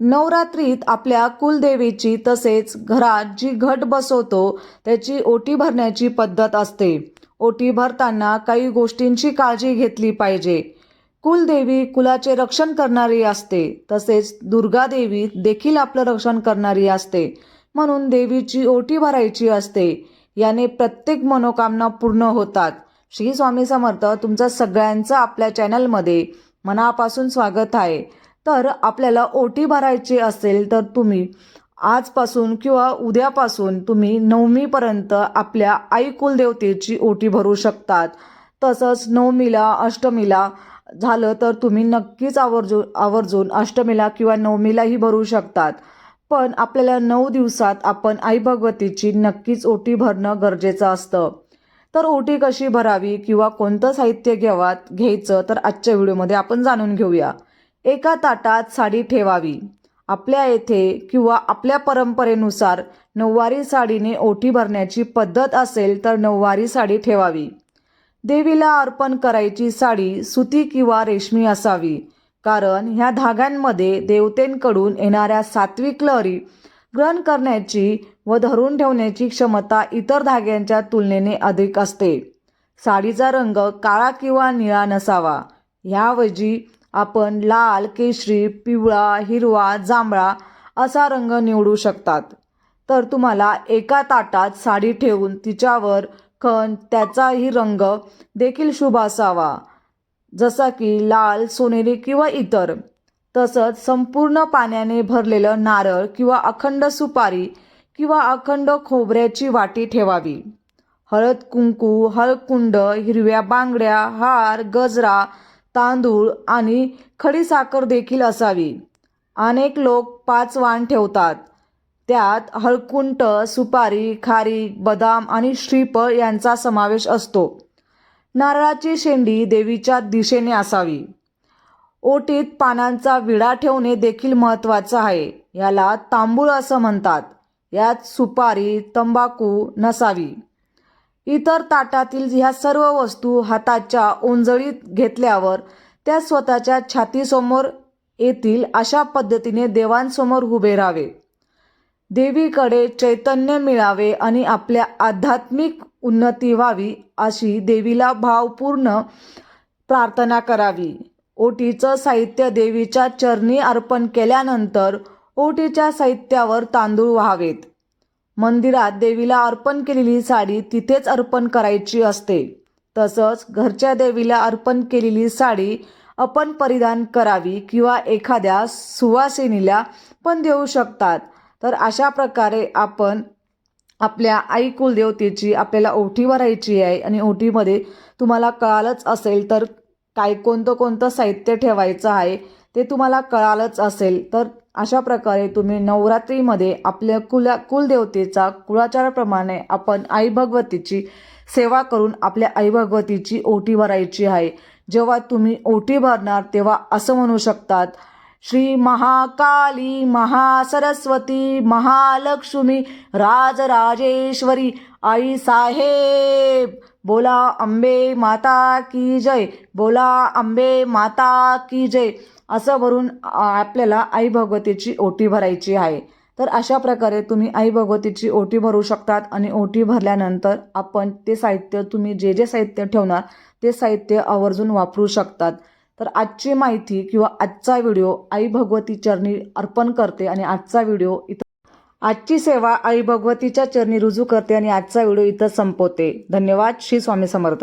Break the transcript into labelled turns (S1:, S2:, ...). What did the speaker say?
S1: नवरात्रीत आपल्या कुलदेवीची तसेच घरात जी घट बसवतो त्याची ओटी भरण्याची पद्धत असते. ओटी भरताना काही गोष्टींची काळजी घेतली पाहिजे. कुलदेवी कुलाचे रक्षण करणारी असते तसेच दुर्गादेवी देखील आपलं रक्षण करणारी असते. म्हणून देवीची ओटी भरायची असते याने प्रत्येक मनोकामना पूर्ण होतात. श्री स्वामी समर्थ तुमचं सगळ्यांचं आपल्या चॅनलमध्ये मनापासून स्वागत आहे. तर आपल्याला ओटी भरायची असेल तर तुम्ही आजपासून किंवा उद्यापासून तुम्ही नवमीपर्यंत आपल्या आई कुलदेवतेची ओटी भरू शकतात. तसंच नवमीला अष्टमीला झालं तर तुम्ही नक्कीच आवर्जून आवर्जून अष्टमीला किंवा नवमीलाही भरू शकतात. पण आपल्याला नऊ दिवसात आपण आई भगवतीची नक्कीच ओटी भरणं गरजेचं असतं. तर ओटी कशी भरावी किंवा कोणतं साहित्य घ्यावात घ्यायचं तर आजच्या व्हिडिओमध्ये आपण जाणून घेऊया. एका ताटात साडी ठेवावी. आपल्या येथे किंवा आपल्या परंपरेनुसार नऊवारी साडीने ओटी भरण्याची पद्धत असेल तर नऊवारी साडी ठेवावी. देवीला अर्पण करायची साडी सुती किंवा रेशमी असावी. कारण ह्या धाग्यांमध्ये देवतेंकडून येणाऱ्या सात्विक लहरी ग्रहण करण्याची व धरून ठेवण्याची क्षमता इतर धाग्यांच्या तुलनेने अधिक असते. साडीचा रंग काळा किंवा निळा नसावा. ह्याऐवजी आपण लाल केशरी पिवळा हिरवा जांभळा असा रंग निवडू शकतात. तर तुम्हाला एका ताटात साडी ठेवून तिच्यावर खण त्याचाही रंग देखील शुभ असावा. जसा की लाल सोनेरी किंवा इतर. तसंच संपूर्ण पाण्याने भरलेलं नारळ किंवा अखंड सुपारी किंवा अखंड खोबऱ्याची वाटी ठेवावी. हळद कुंकू हळकुंड हिरव्या बांगड्या हार गजरा तांदूळ आणि खडीसाखर देखील असावी. अनेक लोक पाच वाण ठेवतात. त्यात हळकुंट सुपारी खारी बदाम आणि श्रीफळ यांचा समावेश असतो. नारळाची शेंडी देवीच्या दिशेने असावी. ओटीत पानांचा विडा ठेवणे देखील महत्त्वाचं आहे. याला तांबूळ असं म्हणतात. यात सुपारी तंबाखू नसावी. इतर ताटातील ह्या सर्व वस्तू हाताच्या ओंजळीत घेतल्यावर त्या स्वतःच्या छातीसमोर येतील अशा पद्धतीने देवांसमोर उभे राहावे. देवीकडे चैतन्य मिळावे आणि आपल्या आध्यात्मिक उन्नती व्हावी अशी देवीला भावपूर्ण प्रार्थना करावी. ओटीचं साहित्य देवीच्या चरणी अर्पण केल्यानंतर ओटीच्या साहित्यावर तांदूळ व्हावेत. मंदिरात देवीला अर्पण केलेली साडी तिथेच अर्पण करायची असते. तसंच घरच्या देवीला अर्पण केलेली साडी आपण परिधान करावी किंवा एखाद्या सुवासिनीला पण देऊ शकतात. तर अशा प्रकारे आपण आपल्या आई कुलदेवतेची आपल्याला ओटी भरायची आहे आणि ओटीमध्ये तुम्हाला कळालंच असेल तर काय कोणतं कोणतं साहित्य ठेवायचं आहे ते तुम्हाला कळालंच असेल तर अशा प्रकारे तुम्ही नवरात्रीमध्ये आपल्या कुला कुलदेवतेचा कुळाचाराप्रमाणे आपण आई भगवतीची सेवा करून आपल्या आई भगवतीची ओटी भरायची आहे. जेव्हा तुम्ही ओटी भरणार तेव्हा असं म्हणू शकतात श्री महाकाली महासरस्वती महालक्ष्मी राजराजेश्वरी आई साहेब बोला अंबे माता की जय बोला अंबे माता की जय असं भरून आपल्याला आई भगवतीची ओटी भरायची आहे. तर अशा प्रकारे तुम्ही आई भगवतीची ओटी भरू शकतात आणि ओटी भरल्यानंतर आपण ते साहित्य तुम्ही जे जे साहित्य ठेवणार ते साहित्य आवर्जून वापरू शकतात. तर आजची माहिती किंवा आजचा व्हिडिओ आई भगवती चरणी अर्पण करते आणि आजचा व्हिडिओ इथं आजची सेवा आई भगवतीच्या चरणी रुजू करते आणि आजचा व्हिडिओ इथं संपवते. धन्यवाद. श्री स्वामी समर्थ.